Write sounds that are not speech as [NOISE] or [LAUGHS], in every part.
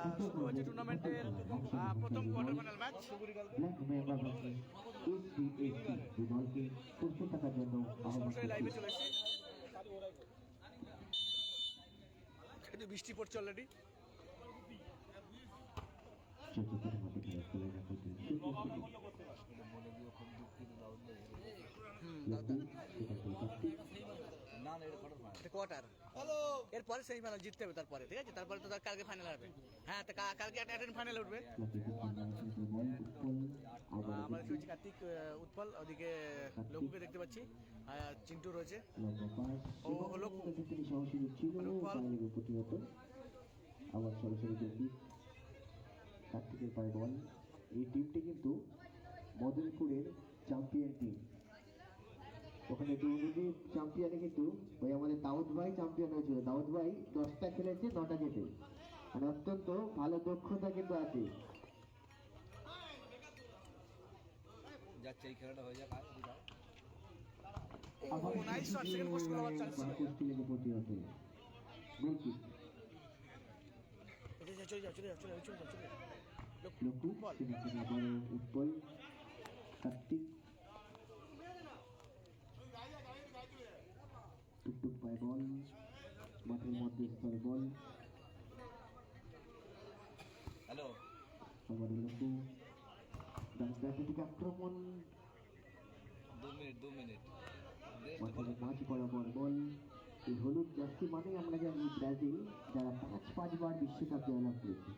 শুরু হচ্ছে টুর্নামেন্টের প্রথম কোয়ার্টার ফাইনাল ম্যাচ বৃষ্টি পড়ছে অলরেডি কোয়ার্টার এরপরে সেমিফাইনাল জিততে হবে তারপরে ঠিক আছে? তারপরে তো তার কালকে ফাইনাল হবে হ্যাঁ তো কালকে একটা ফাইনাল উঠবে। আমরা দেখতে পাচ্ছি কার্তিক উৎপল ওদিকে লঘুকে দেখতে পাচ্ছি আর চিন্টু রয়েছে। ও। ফাইনালের প্রতিহত আবার সরাসরি দেখি। কার্তিকের পায়ে বল। এই টিমটি কিন্তু মদনপুরের চ্যাম্পিয়ন টিম ওখানে দুর্নীতি চ্যাম্পিয়নে কিন্তু ওই আমাদের দাউদ ভাই চ্যাম্পিয়ন হয়েছিল। দাউদ ভাই দশটা খেলেছে নটা জেতে। মানে অত্যন্ত ভালো দক্ষতা কিন্তু আছে। যাচ্ছে এই খেলাটা হয়ে যাক চলে যাও চলে যাও চলে যাও চলে যাও চলে যাও। লকু বল। মাঠের মধ্যে স্তর বল হ্যালো আবার লকু ডানদিক আক্রমণ দু মিনিট দু মিনিট মাঠের বলো মাঝ বরাবর বল এই হলুদ জার্সি মানে আমরা জানি ব্রাজিল যারা পাঁচ পাঁচবার বিশ্বকাপ জয়লাভ করেছে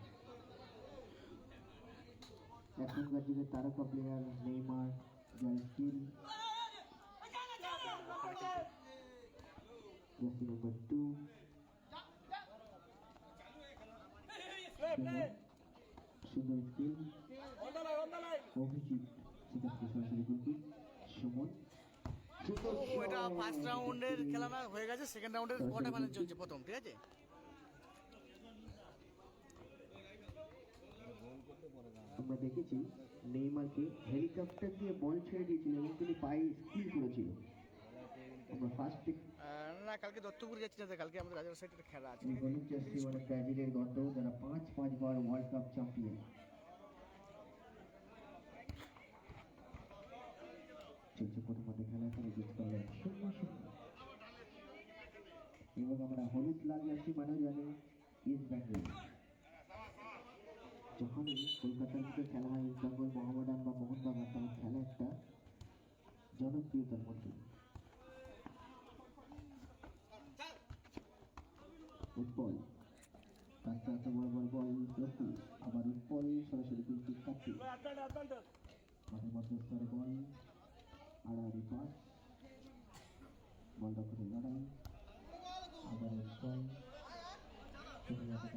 এখনকার যুগে তারকা প্লেয়ার নেইমার জার্সিল জার্সি নাম্বার টু সুন্দর স্কিল অভিজিৎ সেখান সরাসরি গোলকিক সুমন এটা ফার্স্ট রাউন্ডের খেলা হয়ে গেছে সেকেন্ড রাউন্ডের কোয়ার্টার ফাইনাল চলছে প্রথম ঠিক আছে? আমরা দেখেছি নেইমারকে হেলিকপ্টার দিয়ে বল ছেড়ে দিয়েছিল এবং তিনি পায়ে স্কিল করেছিল। আমরা ফার্স্ট না, কালকে দত্তপুর যাচ্ছি না, কালকে আমাদের রাজার সাইডে খেলা আছে? মানে ব্রাজিলের গর্দ যারা পাঁচ, পাঁচবার ওয়ার্ল্ড কাপ চ্যাম্পিয়ন চলছে প্রথম মাঠে খেলা, এখানে জিত করলে শূন্য শূন্য। এবং আমরা হলুদ লাল জার্সি মানেও জানি ইস্ট বেঙ্গল যখনই কলকাতার মধ্যে খেলা হয় ইস্ট বেঙ্গল মোহামেডান বা মোহনবাগান, তখন খেলা একটা জনপ্রিয়তার মধ্যে। উৎপল কাঁচা বড় বড় বল লক্ষ্য আবার উৎপল সরাসরি কিন্তু কাটছে মাঠের মধ্যে স্তরে বল, আড়াআড়ি পাস বল। দখলের লড়াই আবার উৎপল মাঠে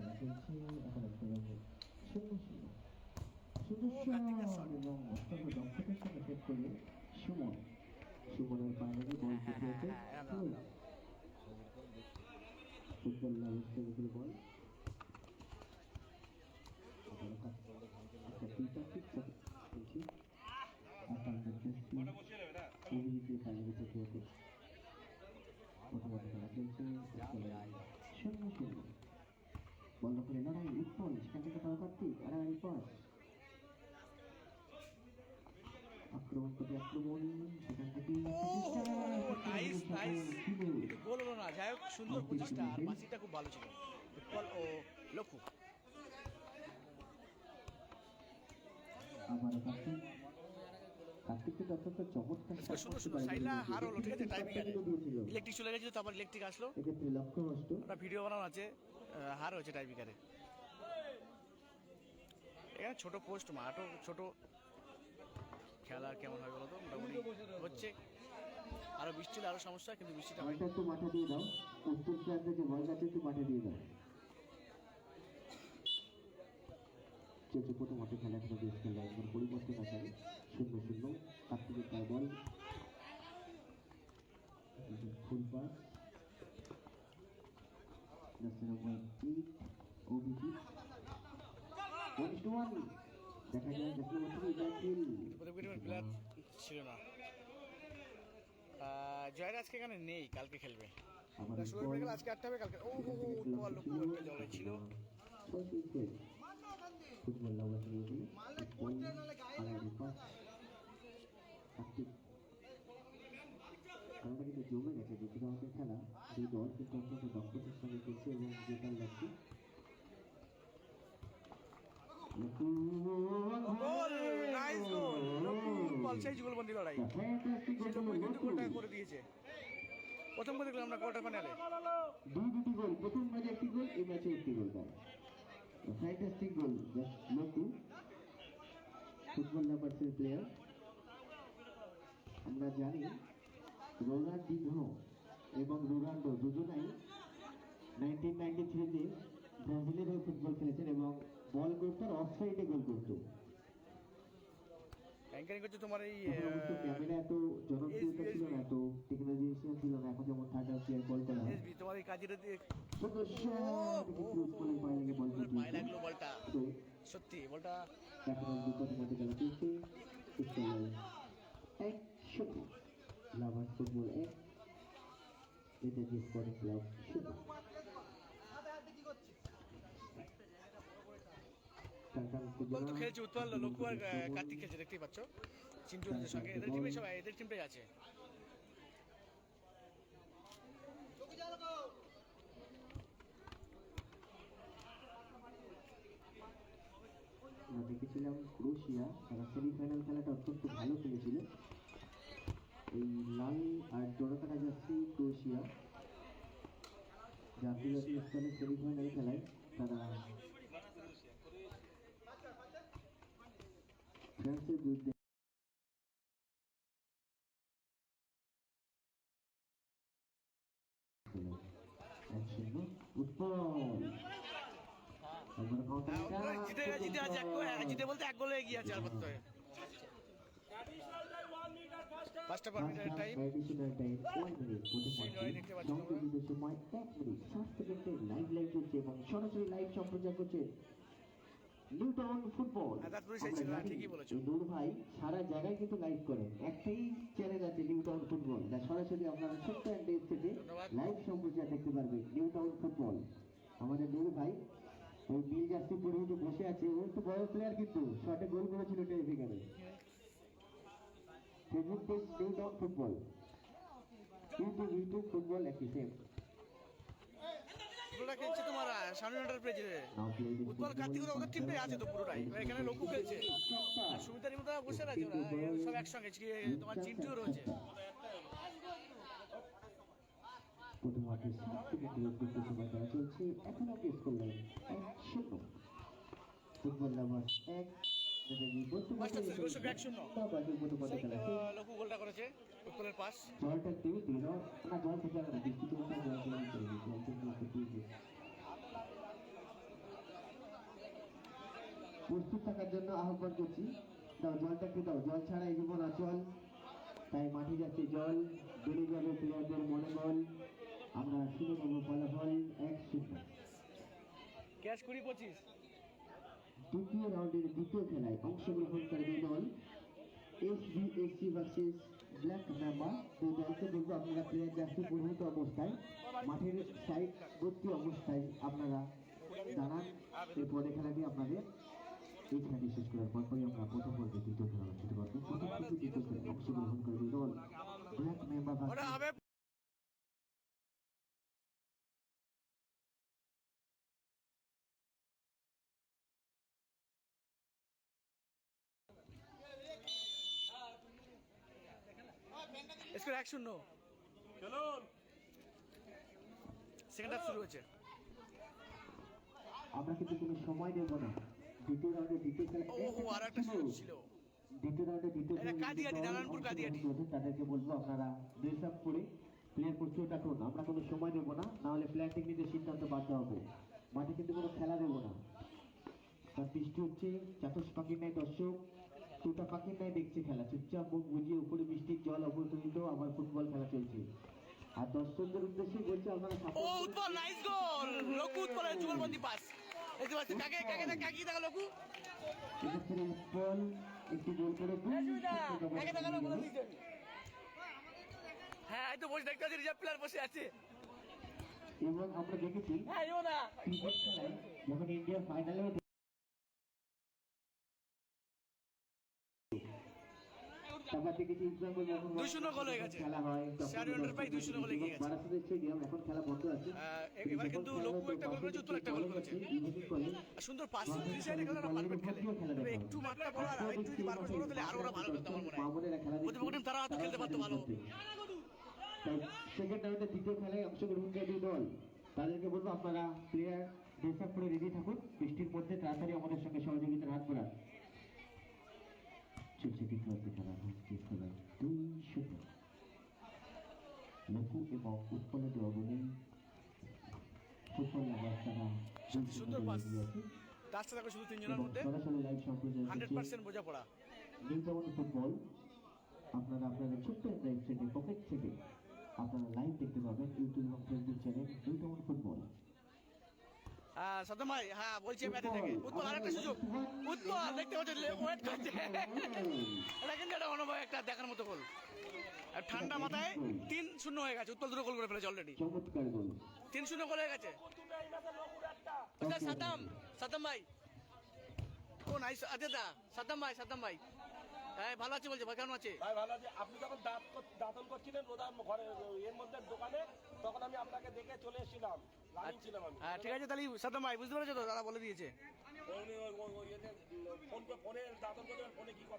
এবং করে সুমন। সুমনের বল চলছে শূন্য শূন্য। বল করে লড়াই উৎপল সেখান থেকে তারা কার্তিক আড়াআড়ি পাস গোল হলো না যাই হোক সুন্দর আর খুব ভালো ছিল উৎপল ও লক্ষ্য ইলেকট্রিক চলে তারপর ইলেকট্রিক আসলো ওটা ভিডিও বানানো আছে হার ছোট পোস্ট, মাঠও ছোট। খেলা কেমন হয় বলো তো? মোটামুটি হচ্ছে। আরও বৃষ্টি হলে আরও সমস্যা, কিন্তু বৃষ্টিটা বলটা একটু মাঠে দিয়ে দাও। উত্তর প্রান্তে যে বল আছে একটু মাঠে দিয়ে দাও। প্রথম মাঠে খেলা এখনও বেশ খেলা। একবার পরিবর্তন আছে শূন্য শূন্য। কার্তিকের পায়ে ball. Full pass. Number eight Abhijit. One one ছিল না আহ, জয়রাজ আজকে এখানে নেই কালকে খেলবে আজকে আটটা হবে কালকে জলে ছিল জমে গেছে খেলা দুই দল কিন্তু অত্যন্ত দক্ষতার সঙ্গে খেলছে এবং জেতার লক্ষ্যে গোল নাইস গোল লকুর বল সেই যুগলবন্দি লড়াই সেই লকুই কিন্তু গোলটা করে দিয়েছে। প্রথম করে দেখলাম আমরা কোয়ার্টার ফাইনালে দুই দুটি গোল, প্রথম ম্যাচে একটি গোল, এই ম্যাচে একটি গোল ফ্যান্টাস্টিক গোল জাস্ট লকু ফুটবল লাভার্সের প্লেয়ার আমরা জানি রোনাল্ডিনহো এবং রোনাল্ডো দুজনাই নাইনটিন নাইনটি থ্রিতে ব্রাজিলের হয়ে ফুটবল খেলেছেন এবং বল করতো আর অফ সাইডে গোল করতো। অ্যাঙ্কারিং করছে তোমার এই এসবি তোমার এই কাজের স্কুলের পায়ে লাগল বলটা। সত্যি বলটা এখন অব্দি প্রথম হাতে খেলা চলছে ফুটবল এক শূন্য লাভার ফুটবল এক নেতাজি স্পোর্টিং ক্লাব তো খেলছে উৎপল লক্ষ্য আর কার্তিক খেলছে দেখতেই পাচ্ছ। চিন্টু সঙ্গে এদের টিমে সবাই এদের টিমটাই আছে। দেখেছিলাম ক্রোশিয়া তারা সেমিফাইনাল খেলাটা অত্যন্ত ভালো খেলেছিল। এই লাল আর জোড়াতারা যাচ্ছি ক্রোশিয়া জাতীয় জাতীয় স্তরের সেমিফাইনাল খেলায় তারা ফ্রান্সের বিরুদ্ধে এক শূন্য উৎপল একবার counter হ্যাঁ, ওরা attack, জিতে বলতে এক গোলে এগিয়ে আছে আর করতে ফার্স্ট হাফ টাইম সেই লড়াই দেখতে পাচ্ছ সময় এক মিনিট ষাট সেকেন্ডের লাইভ লাইভ চলছে এবং সরাসরি লাইভ সম্প্রচার করছে নিউ টাউন ফুটবল ঠিকই বলেছ। নূর ভাই সারা জায়গায় কিন্তু লাইভ করেন। একটাই চ্যানেল আছে নিউ টাউন ফুটবল যা সরাসরি আপনারা ছোট্ট একটা ধন্যবাদ। লাইভ সম্প্রচার দেখতে পারবেন নিউ টাউন ফুটবল আমাদের নূর ভাই ওই নীল জার্সি পরে বসে আছে। ও তো বড় প্লেয়ার কিন্তু। শটে গোল করেছিল টেলিভিশনে Facebook page New Town football YouTube YouTube football একই সেম পুরোটা খেলছে তোমার সামনে প্লে দিস উৎপল কার্তিক ওদের টিমটাই আছে তো পুরোটাই। এখানে লক্ষ্য খেলছে। আর সুমিতার মতো বসে আছে ওরা। সব একসঙ্গে তোমার চিন্টুও রয়েছে। প্রথমে সাত সেকেন্ডের সময় খেলা চলছে এখন আপনি স্কোর লাইন এক শূন্য ফুটবল লাভার এক নেতাজি বর্তমানে First half শেষ, এক শূন্য। বাকি প্রথম পদে খেলা শেষ। লক্ষ্য গোলটা করেছে পাস জলটা কেউ দিল না জল থেকে আমরা বৃষ্টি তো জল থেকে নিতে হবে জল থেকে নিতে দিয়েছে প্রস্তুত থাকার জন্য আহ্বান করছি। দাও জলটা একটু দাও। জল ছাড়া এই জীবন অচল তাই মাঠে যাচ্ছে জল। বেড়ে যাবে প্লেয়ারদের মনোবল আমরা শুনে নেব ফলাফল এক শূন্য। ক্যাশ কুড়ি পঁচিশ। দ্বিতীয় রাউন্ডের দ্বিতীয় খেলায় অংশগ্রহণ করবে দল S B S C versus black number দুই দলকে বলব আপনারা প্লেয়ার জার্সি পরিহিত অবস্থায়। মাঠের সাইড ভর্তি অবস্থায় আপনারা দাঁড়ান। এরপরে খেলাটি আপনাদের এই শেষ করার পরপরই আমরা প্রথম পর্বে দ্বিতীয় খেলা অনুষ্ঠিত করব। অংশগ্রহণ করবে দল ব্ল্যাক মেম্বার স্কোর এক শূন্য। সেকেন্ড হাফ শুরু হয়েছে। আমরা কিন্তু কোনো সময় দেব না। দ্বিতীয় রাউন্ডে দ্বিতীয় ও ও আর একটা সুযোগ ছিল। দ্বিতীয় রাউন্ডে দ্বিতীয় কাদিয়াটি, নারায়ণপুর কাদিয়াটি। তাদেরকে বলব আপনারা ড্রেস করে প্লেয়ার প্রস্তুত রাখুন আমরা কোনো সময় দেবো না না হলে প্লেয়ার টেকনিকের সিদ্ধান্ত বাধ্য হবে। মাঠে কিন্তু কোনো খেলা দেবো না। তার বৃষ্টি হচ্ছে চাতস পাখির নাই দর্শক দুটা পাখির নাই দেখছে খেলা চুপচাপ মুখ বুঝিয়ে উপরে বৃষ্টির জল অবতরিত আবার ফুটবল খেলা চলছে। আর দর্শকদের উদ্দেশ্যে বলছে আপনারা ও উৎপল নাইস গোল লঘু উৎপলের যুগলবন্দি পাস দেখতে পাচ্ছি কাকে কাকে দেখ দেখা লঘু এক্ষেত্রে গোল করে কাকে দেখা। হ্যাঁ এই তো বসে দেখতে পাচ্ছি রিজার্ভ প্লেয়ার বসে আছে। এবং আমরা দেখেছি হ্যাঁ যখন ইন্ডিয়া ফাইনালে এবার কিন্তু লক্ষ্য একটা গোল করেছে উত্তর একটা গোল করেছে। সুন্দর পাস দুই খেলে ওরা পারফেক্ট খেলে তবে একটু মাঠটা বড় আর একটু যদি পারফেক্ট হতো তাহলে আরও ওরা ভালো খেলতো আমার মনে হয়। প্রতিপক্ষ তারা হয়তো খেলতে পারতো ভালো। সেকেন্ড রাউন্ডে দ্বিতীয় খেলায় অংশগ্রহণ দল। তাদেরকে বলব আপনারা প্লেয়ার ড্রেস আপ করে রেডি থাকুন বৃষ্টির মধ্যে তাড়াতাড়ি আমাদের সঙ্গে সহযোগিতার হাত বাড়ান। চলছে দ্বিতীয় খেলা হচ্ছে খেলা দুই শূন্য লঘু এবং উৎপন্ন অবনী ফুটবল নাম্বার তারা দুই সুন্দর পাস। টাচটা দেখো শুধু তিনজনের মধ্যে। হান্ড্রেড পার্সেন্ট বোঝাপড়া। নিউটাউন ফুটবল আপনারা আপনাদের ছোট্ট একটা ওয়েবসাইটের পকেট থেকে আপনারা লাইভ দেখতে পাবেন ইউটিউব এবং ফেসবুক চ্যানেল নিউটাউন ফুটবল হ্যাঁ সাদ্দাম ভাই হ্যাঁ বলছি ব্যাটে থেকে। উত্তর। আরেকটা সুযোগ। উত্তর দেখতে পাচ্ছেন ওয়েট করছে। এটা কিন্তু একটা অনুভব একটা দেখার মতো গোল। আর ঠান্ডা মাথায় তিন শূন্য হয়ে গেছে। উত্তর দুটো গোল করে ফেলেছে অলরেডি তিন শূন্য গোল হয়ে গেছে। আচ্ছা সাদ্দাম সাদ্দাম ভাই। ও নাই আচ্ছা দা সাদ্দাম ভাই সাদ্দাম ভাই। হ্যাঁ ভালো আছে বলছে ভাই কেমন আছে? ভাই ভালো আছে। আপনি যখন দাঁত কর- দাঁতন করছিলেন রোদার ঘরে এর মধ্যে দোকানে তখন আমি আপনাকে দেখে চলে এসেছিলাম। হ্যাঁ ঠিক আছে, তাহলে সাদ্দাম ভাই, বুঝতে পেরেছ তো? দাদা বলে দিয়েছে।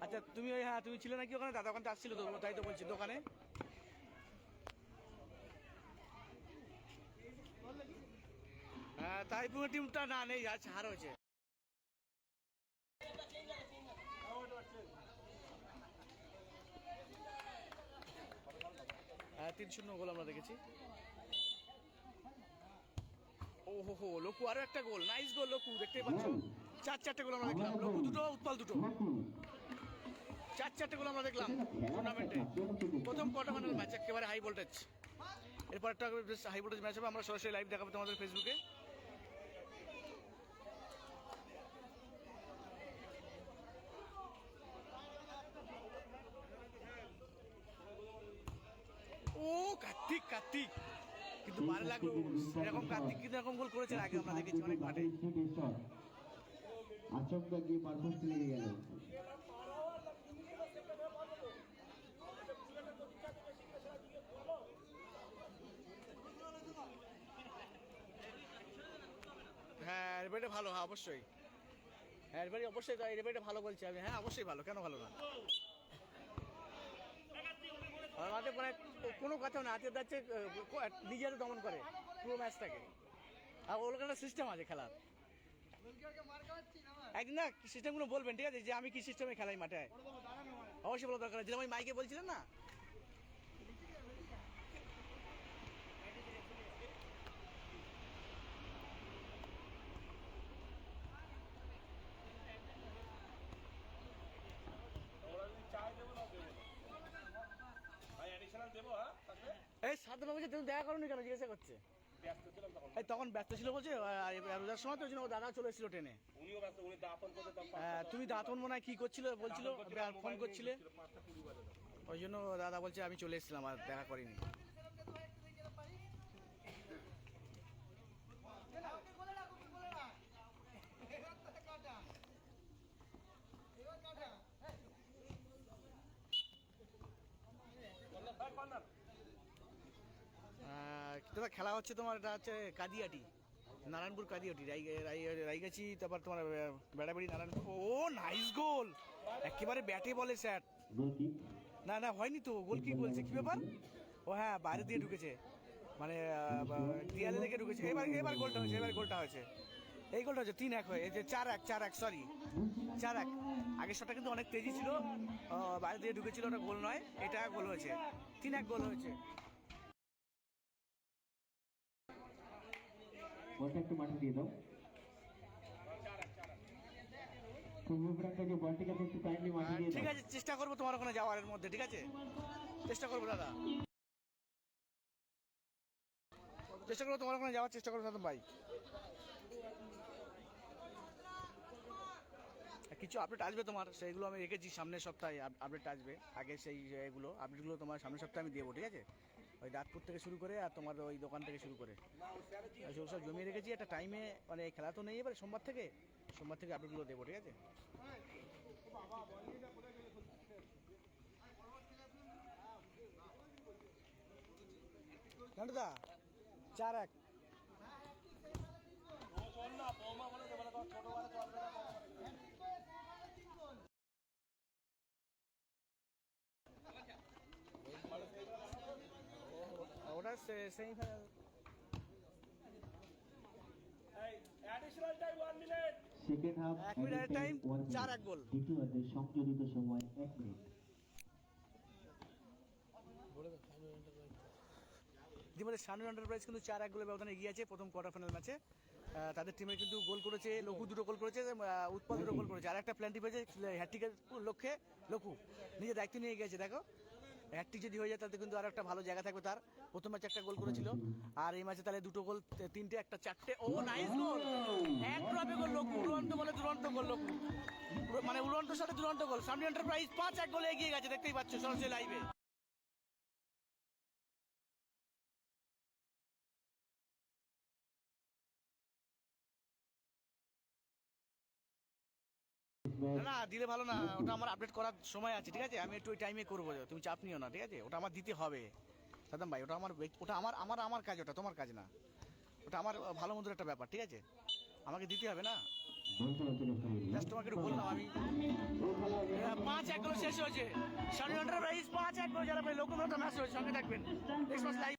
আচ্ছা তুমি হ্যাঁ তুমি ছিলে নাকি ওখানে? দাদা ওখানে আসছিল তো, তাই তো বলছি, দোকানে। হ্যাঁ তাই পুরো টিমটা না নেই আছে হার হয়েছে। হ্যাঁ তিন শূন্য গোল আমরা দেখেছি। ও হো হো লোকু আরও একটা গোল। নাইস গোল লোকু দেখতে পাচ্ছ। চার চারটে গোল আমরা দেখলাম। লোকু দুটো উৎপাল দুটো। চার চারটে গোল আমরা দেখলাম টুর্নামেন্টে প্রথম কোয়ার্টার ফাইনাল ম্যাচ একেবারে হাই ভোল্টেজ এরপর একটা হাই ভোল্টেজ ম্যাচ হবে। আমরা সরাসরি লাইভ দেখাবো তোমাদের ফেসবুকে ও কার্তিক কার্তিক কিন্তু ভালো লাগল। এরকম কার্তিক কিন্তু এরকম গোল করেছেন আগে আমরা দেখেছি অনেক মাঠে। আচমকা গিয়ে লেগে গেল। হ্যাঁ রেবেটা ভালো হ্যাঁ অবশ্যই। হ্যাঁ রেবেটা অবশ্যই তাই রেবেটা ভালো বলছি। আমি হ্যাঁ অবশ্যই ভালো কেন ভালো না? আর মানে কোনো কথা না, আজকে যাচ্ছে নিজের দমন করে পুরো ম্যাচটাকে। আর ওর একটা সিস্টেম আছে খেলার। একদিন না সিস্টেমগুলো বলবেন, ঠিক আছে? যে আমি কি সিস্টেমে খেলাই মাঠে? অবশ্যই বলা দরকার যেরকম মাইকে বলছিলেন না চাই দেবো না দেবো না ভাই অ্যাডিশনাল দেবো হ্যাঁ তাকে এই সাত তুমি দেখা করোনি কেন? জিজ্ঞাসা করছে। এই তখন ব্যস্ত ছিল বলছে রোজার সময় তো ওই জন্য ও দাদা চলে এসেছিল ট্রেনে। হ্যাঁ, তুমি দাঁতন মনে হয় কি করছিল বলছিল ফোন করছিলে। ওই জন্য দাদা বলছে আমি চলে এসেছিলাম আর দেখা করিনি। দাদা খেলা হচ্ছে তোমার এটা হচ্ছে কাদিয়াটি নারায়ণপুর কাদিয়াটি রাই- রাই- রাইগাছি তারপর তোমার বেড়াবেড়ি নারায়ণপুর। ও নাইস গোল একেবারে ব্যাটে বলে স্যার। না না হয়নি তো গোল কি বলছে কি ব্যাপার? ও হ্যাঁ বাইরে দিয়ে ঢুকেছে। মানে বা- লেগে ঢুকেছে। এবার এবার গোলটা হয়েছে এবার গোলটা হয়েছে। এই গোলটা হচ্ছে তিন এক হয়ে এই যে চার এক চার এক সরি চার এক। আগের শটটা কিন্তু অনেক তেজি ছিল। বাইরে দিয়ে ঢুকেছিল ওটা গোল নয় এটা গোল হয়েছে। তিন এক গোল হয়েছে। বলটা একটু মাঠে দিয়ে দাও ঠিক আছে চেষ্টা করব তোমার ওখানে যাওয়ার মধ্যে ঠিক আছে? চেষ্টা করব দাদা। চেষ্টা করব তোমার ওখানে যাওয়ার চেষ্টা করব সাদম ভাই। কিছু আপডেট আসবে তোমার? সেইগুলো আমি রেখেছি সামনের সপ্তাহে আপডেট আসবে। আগে সেই এগুলো আপডেটগুলো তোমার সামনের সপ্তাহে আমি দেবো ঠিক আছে? ওই দাঁতপুর থেকে শুরু করে আর তোমার ওই দোকান থেকে শুরু করে। সব সব জমিয়ে রেখেছি, একটা টাইমে মানে খেলা তো নেই এবারে, সোমবার থেকে। সোমবার থেকে আপডেটগুলো দেবো, ঠিক আছে? চার এক। সেমিফাইনাল সেকেন্ড হাফ এক মিনিটের টাইম, চার এক গোল। দ্বিতীয় অর্ধের সংযোজিত সময় এক মিনিট ইতিমধ্যে সানু এন্টারপ্রাইজ কিন্তু চার এক গোলের ব্যবধানে এগিয়ে আছে প্রথম কোয়ার্টার ফাইনাল ম্যাচে তাদের টিমে কিন্তু গোল করেছে লঘু দুটো গোল করেছে আহ, উৎপল দুটো গোল করেছে। আর একটা প্ল্যান্টি পেয়েছে হ্যাট্রিকের লক্ষ্যে লঘু। নিজের দায়িত্ব নিয়ে গেছে দেখো। হ্যাট্রিক যদি হয়ে যায়, তাতে কিন্তু আর একটা ভালো জায়গা থাকবে তার। প্রথম ম্যাচে একটা গোল করেছিল। আর এই ম্যাচে তাহলে দুটো গোল তিনটে, একটা চারটে। ও নাইস গোল এক ড্রপে গোল লোক উড়ন্ত বলে দুরন্ত গোল লোক। মানে উড়ন্ত সাথে দুরন্ত গোল। সামনে এন্টারপ্রাইজ পাঁচ, এক গোলে এগিয়ে গেছে, দেখতেই পাচ্ছ সরাসরি লাইভে না দিলে ভালো না [LAUGHS] ওটা আমার আপডেট করার সময় আছে ঠিক আছে? আমি একটু ওই টাইমে করব তুমি চাপ নিও না ঠিক আছে? ওটা আমার দিতে হবে। সাদাম ভাই ওটা আমার ওটা আমার আমার আমার কাজ ওটা তোমার কাজ না। ওটা আমার ভালো মন্দের একটা ব্যাপার ঠিক আছে? আমাকে দিতে হবে না? জাস্ট তোমাকে একটু বললাম আমি। পাঁচ এক শেষ হয়েছে। সাড়ে এন্টারপ্রাইজ পাঁচ এক যারা ভাই ম্যাচ হয়েছে সঙ্গে থাকবেন। Next match live